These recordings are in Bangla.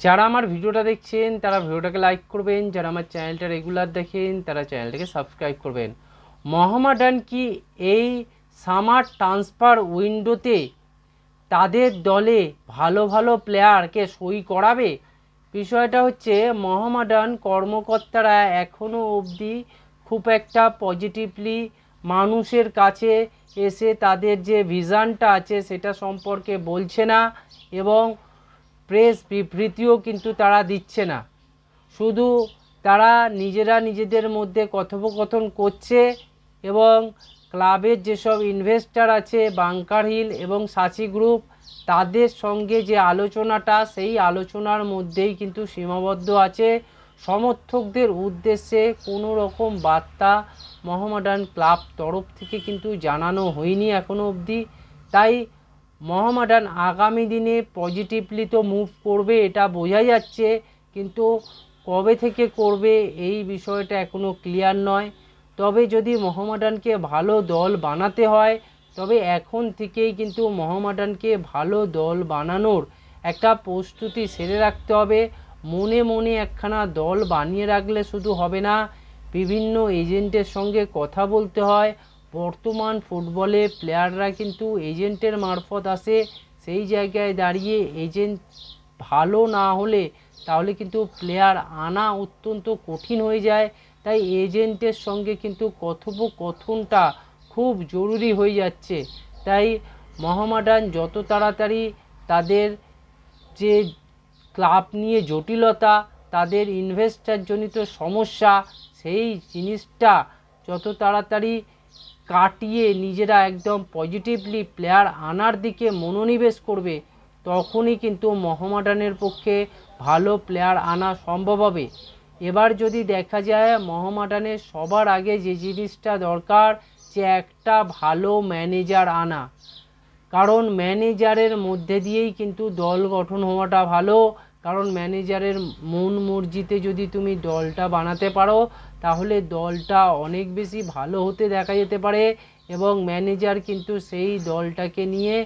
যারা আমার ভিডিওটা দেখছেন, তারা ভিডিওটাকে লাইক করবেন। যারা আমার চ্যানেলটা রেগুলার দেখেন, তারা চ্যানেলটাকে সাবস্ক্রাইব করবেন। মোহামেডান কি এই সামার ট্রান্সফার উইন্ডোতে তাদের দলে ভালো ভালো প্লেয়ারকে সই করাবে? বিষয়টা হচ্ছে, মোহামেডান কর্মকর্তারা এখনও অবধি খুব একটা পজিটিভলি মানুষের কাছে এসে তাদের যে ভিশনটা আছে, সেটা সম্পর্কে বলছে না। এবং প্রেস বিবৃতিও কিন্তু তারা দিচ্ছে না। শুধু তারা নিজেরা নিজেদের মধ্যে কথোপকথন করছে এবং ক্লাবের যেসব ইনভেস্টার আছে বাংকার হিল এবং সাচি গ্রুপ তাদের সঙ্গে যে আলোচনাটা, সেই আলোচনার মধ্যেই কিন্তু সীমাবদ্ধ আছে। সমর্থকদের উদ্দেশ্যে কোনো রকম বার্তা মোহামেডান ক্লাব তরফ থেকে কিন্তু জানানো হয়নি এখনও অবধি। তাই মোহামেডান আগামী দিনে পজিটিভলি তো মুভ করবে, এটা বোঝা যাচ্ছে। কিন্তু কবে থেকে করবে, এই বিষয়টা এখনও ক্লিয়ার নয়। তবে যদি মহামাডানকে ভালো দল বানাতে হয়, তবে এখন থেকেই কিন্তু মহামাডানকে ভালো দল বানানোর একটা প্রস্তুতি সেরে রাখতে হবে। মনে মনে একখানা দল বানিয়ে রাখলে শুধু হবে না, বিভিন্ন এজেন্টের সঙ্গে কথা বলতে হয় বর্তমান ফুটবলে প্লেয়াররা কিন্তু এজেন্টের মারফত আসে, সেই জায়গায় দাঁড়িয়ে এজেন্ট ভালো না হলে তাহলে কিন্তু প্লেয়ার আনা অত্যন্ত কঠিন হয়ে যায়। তাই এজেন্টের সঙ্গে কিন্তু কথোপকথনটা খুব জরুরি হয়ে যাচ্ছে। তাই মহামাডান যত তাড়াতাড়ি তাদের যে ক্লাব নিয়ে জটিলতা, তাদের ইনভেস্টারজনিত সমস্যা, সেই জিনিসটা যত তাড়াতাড়ি কাটিয়ে নিজেরা একদম পজিটিভলি প্লেয়ার আনার দিকে মনোনিবেশ করবে, তখনই কিন্তু মোহামেডানের পক্ষে ভালো প্লেয়ার আনা সম্ভব হবে। এবার যদি দেখা যায় মোহামেডানের সবার আগে যে জিনিসটা দরকার, যে একটা ভালো ম্যানেজার আনা। কারণ ম্যানেজারের মধ্যে দিয়েই কিন্তু দল গঠন হওয়াটা ভালো। কারণ ম্যানেজারের মন মর্জিতে যদি তুমি দলটা বানাতে পারো তাহলে দলটা অনেক বেশি ভালো হতে দেখা যেতে পারে এবং ম্যানেজার কিন্তু সেই দলটাকে নিয়ে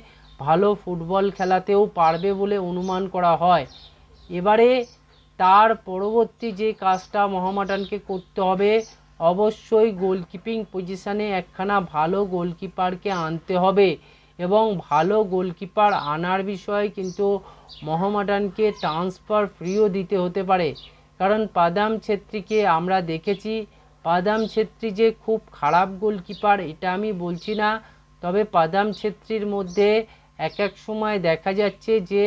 ভালো ফুটবল খেলাতেও পারবে বলে অনুমান করা হয়। এবারে তার পরবর্তী যে কাজটা মোহামেডানকে করতে হবে, অবশ্যই গোলকিপিং পজিশানে একখানা ভালো গোলকিপারকে আনতে হবে এবং ভালো গোলকিপার আনার বিষয়ে কিন্তু মোহামেডানকে ট্রান্সফার ফ্রিও দিতে হতে পারে। কারণ পাদাম ছেত্রীকে আমরা দেখেছি। পাদাম ছেত্রী যে খুব খারাপ গোলকিপার, এটা আমি বলছি না। তবে পাদাম ছেত্রীর মধ্যে এক এক সময় দেখা যাচ্ছে যে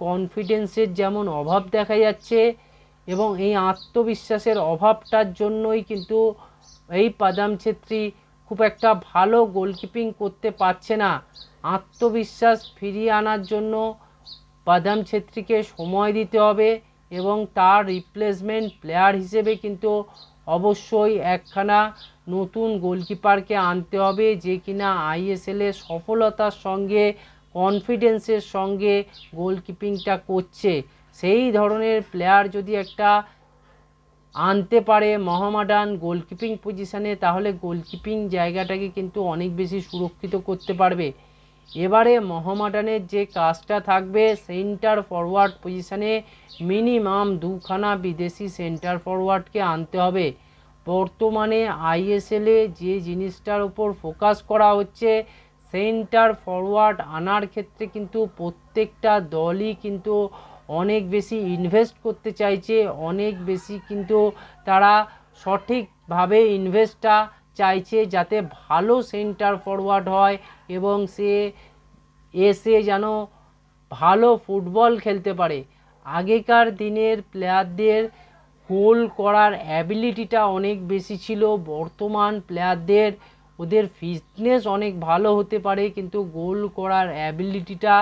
কনফিডেন্সের যেমন অভাব দেখা যাচ্ছে এবং এই আত্মবিশ্বাসের অভাবটার জন্যই কিন্তু এই পাদাম ছেত্রী খুব একটা ভালো গোলকিপিং করতে পারছে না। আত্মবিশ্বাস ফিরিয়ে আনার জন্য বাদাম ছেত্রীকে সময় দিতে হবে। এবং তার রিপ্লেসমেন্ট প্লেয়ার হিসেবে কিন্তু অবশ্যই একখানা নতুন গোলকিপারকে আনতে হবে যে কিনা আইএসএলে সফলতার সঙ্গে কনফিডেন্সের সঙ্গে গোলকিপিংটা করছে। সেই ধরনের প্লেয়ার যদি একটা আনতে পারে মহামাডান গোলকিপিং পজিশানে তাহলে গোলকিপিং জায়গাটাকে কিন্তু অনেক বেশি সুরক্ষিত করতে পারবে। এবারে মোহামেডানের যে কাজটা থাকবে সেন্টার ফরওয়ার্ড পজিশানে মিনিমাম দুখানা বিদেশি সেন্টার ফরওয়ার্ডকে আনতে হবে। বর্তমানে আইএসএলে যে জিনিসটার উপর ফোকাস করা হচ্ছে, সেন্টার ফরওয়ার্ড আনার ক্ষেত্রে কিন্তু প্রত্যেকটা দলই কিন্তু অনেক বেশি ইনভেস্ট করতে চাইছে, অনেক বেশি কিন্তু তারা সঠিকভাবে ইনভেস্টটা চাইছে যাতে ভালো সেন্টার ফরওয়ার্ড হয় এবং সে এসে যেন ভালো ফুটবল খেলতে পারে। আগেকার দিনের প্লেয়ারদের গোল করার অ্যাবিলিটিটা অনেক বেশি ছিল, বর্তমান প্লেয়ারদের ওদের ফিটনেস অনেক ভালো হতে পারে, কিন্তু গোল করার অ্যাবিলিটিটা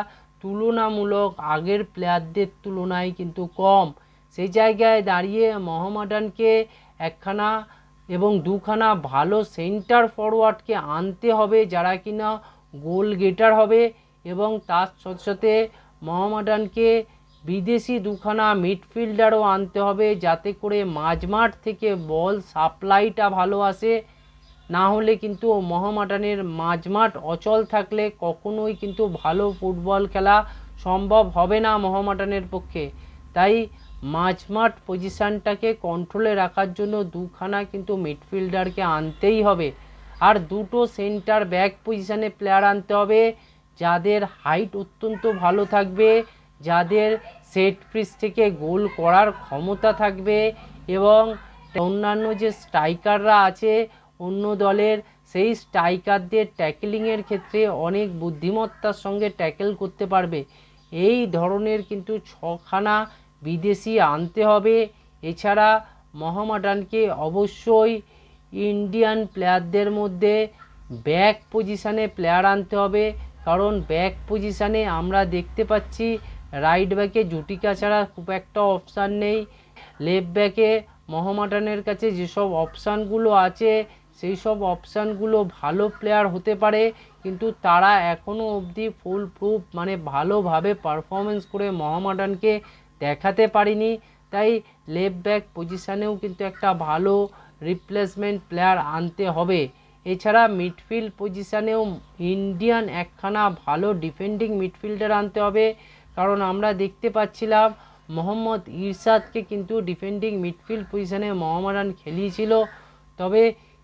তুলনামূলক আগের প্লেয়ারদের তুলনায় কিন্তু কম। সেই জায়গায় দাঁড়িয়ে মোহামেডানকে একখানা এবং দুখানা ভালো সেন্টার ফরওয়ার্ডকে আনতে হবে যারা কিনা গোল গেটার হবে এবং তার সাথে সাথে মোহামেডানকে বিদেশি দুখানা মিডফিল্ডারও আনতে হবে যাতে করে মাঝমাঠ থেকে বল সাপ্লাইটা ভালো আসে। না হলে কিন্তু মোহামেডানের মাঝমাঠ অচল থাকলে কখনোই কিন্তু ভালো ফুটবল খেলা সম্ভব হবে না মোহামেডানের পক্ষে। তাই মাঝমাঠ পজিশানটাকে কন্ট্রোলে রাখার জন্য দুখানা কিন্তু মিডফিল্ডারকে আনতেই হবে। আর দুটো সেন্টার ব্যাক পজিশানে প্লেয়ার আনতে হবে, যাদের হাইট অত্যন্ত ভালো থাকবে, যাদের সেট পিস থেকে গোল করার ক্ষমতা থাকবে এবং অন্যান্য যে স্ট্রাইকাররা আছে, অন্য দলের সেই স্ট্রাইকারদের ট্যাকেলিংয়ের ক্ষেত্রে অনেক বুদ্ধিমত্তার সঙ্গে ট্যাকেল করতে পারবে। এই ধরনের কিন্তু ছখানা বিদেশি আনতে হবে। এছাড়া মোহামেডানকে অবশ্যই ইন্ডিয়ান প্লেয়ারদের মধ্যে ব্যাক পজিশানে প্লেয়ার আনতে হবে। কারণ ব্যাক পজিশানে আমরা দেখতে পাচ্ছি রাইট ব্যাকে জুটিকা ছাড়া খুব একটা অপশান নেই। লেফট ব্যাকে মোহামেডানের কাছে যেসব অপশানগুলো আছে সেই সব অপশানগুলো ভালো প্লেয়ার হতে পারে। কিন্তু তারা এখনও অবধি ফুল প্রুফ মানে ভালোভাবে পারফরমেন্স করে মোহামেডানকে দেখাতে পারিনি, তাই লেফট ব্যাক পজিশানেও কিন্তু একটা ভালো রিপ্লেসমেন্ট প্লেয়ার আনতে হবে। এছাড়া মিডফিল্ড পজিশানেও ইন্ডিয়ান একখানা ভালো ডিফেন্ডিং মিডফিল্ডার আনতে হবে, কারণ আমরা দেখতে পাচ্ছিলাম মোহাম্মদ ইরশাদকে কিন্তু ডিফেন্ডিং মিডফিল্ড পজিশানে মোহামেডান খেলিয়েছিল। তবে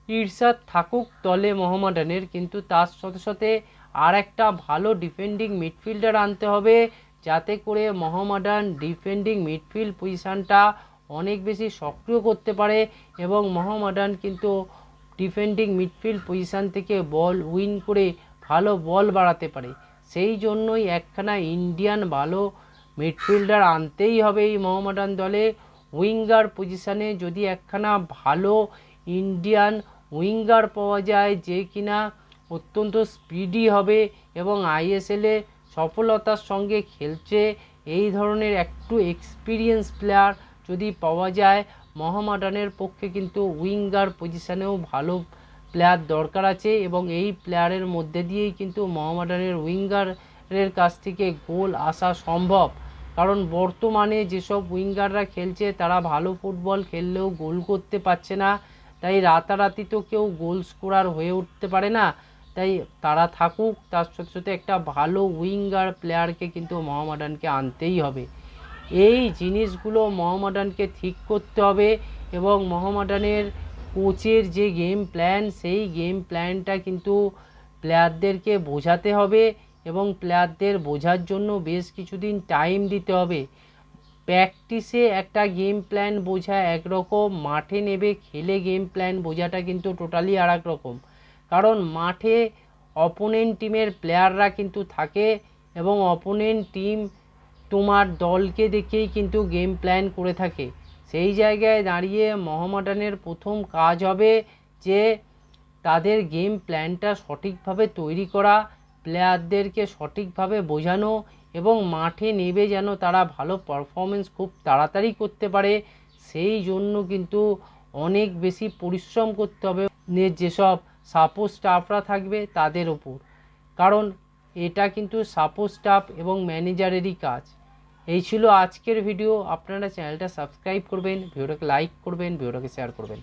ইরশাদ থাকুক দলে মোহামেডানের, কিন্তু তার সাথে সাথে আর একটা ভালো ডিফেন্ডিং মিডফিল্ডার আনতে হবে যাতে করে মোহামেডান ডিফেন্ডিং মিডফিল্ড পজিশানটা অনেক বেশি সক্রিয় করতে পারে এবং মোহামেডান কিন্তু ডিফেন্ডিং মিডফিল্ড পজিশান থেকে বল উইন করে ভালো বল বাড়াতে পারে। সেই জন্যই একখানা ইন্ডিয়ান ভালো মিডফিল্ডার আনতেই হবে এই মোহামেডান দলে। উইঙ্গার পজিশানে যদি একখানা ভালো ইন্ডিয়ান উইঙ্গার পাওয়া যায় যে কিনা অত্যন্ত স্পিডি হবে এবং আইএসএলে সফলতার সঙ্গে খেলছে। এই ধরনের একটু এক্সপিরিয়েন্স প্লেয়ার যদি পাওয়া যায়, মোহামেডানের পক্ষে কিন্তু উইঙ্গার পজিশানেও ভালো প্লেয়ার দরকার আছে এবং এই প্লেয়ারের মধ্যে দিয়েই কিন্তু মোহামেডানের উইঙ্গারের কাছ থেকে গোল আসা সম্ভব। কারণ বর্তমানে যেসব উইঙ্গাররা খেলছে, তারা ভালো ফুটবল খেললেও গোল করতে পারছে না। তাই রাতারাতি তো কেউ গোল স্কোরার হয়ে উঠতে পারে না। তাই তারা থাকুক, তার সাথে সাথে একটা ভালো উইঙ্গার প্লেয়ারকে কিন্তু মোহামেডানকে আনতেই হবে। এই জিনিসগুলো মোহামেডানকে ঠিক করতে হবে এবং মোহামেডানের কোচের যে গেম প্ল্যান, সেই গেম প্ল্যানটা কিন্তু প্লেয়ারদেরকে বোঝাতে হবে এবং প্লেয়ারদের বোঝার জন্য বেশ কিছুদিন টাইম দিতে হবে। প্র্যাকটিসে একটা গেম প্ল্যান বোঝা একরকম, মাঠে নেবে খেলে গেম প্ল্যান বোঝাটা কিন্তু টোটালি আর রকম। কারণ মাঠে অপোনেন্ট টিমের প্লেয়াররা কিন্তু থাকে এবং অপোনেন্ট টিম তোমার দলকে দেখেই কিন্তু গেম প্ল্যান করে থাকে। সেই জায়গায় দাঁড়িয়ে মোহামেডানের প্রথম কাজ হবে যে তাদের গেম প্ল্যানটা সঠিকভাবে তৈরি করা প্লেয়ারদেরকে সঠিকভাবে বোঝানো এবং মাঠে নেবে যেন তারা ভালো পারফরমেন্স খুব তাড়াতাড়ি করতে পারে, সেই জন্য কিন্তু অনেক বেশি পরিশ্রম করতে হবে। যেসব সাপোর্ট স্টাফরা থাকবে তাদের ওপর কারণ এটা কিন্তু সাপোর্ট স্টাফ এবং ম্যানেজারেরই কাজ। এই ছিল আজকের ভিডিও আপনারা চ্যানেলটা সাবস্ক্রাইব করবেন ভিডিওটাকে লাইক করবেন ভিডিওটাকে শেয়ার করবেন।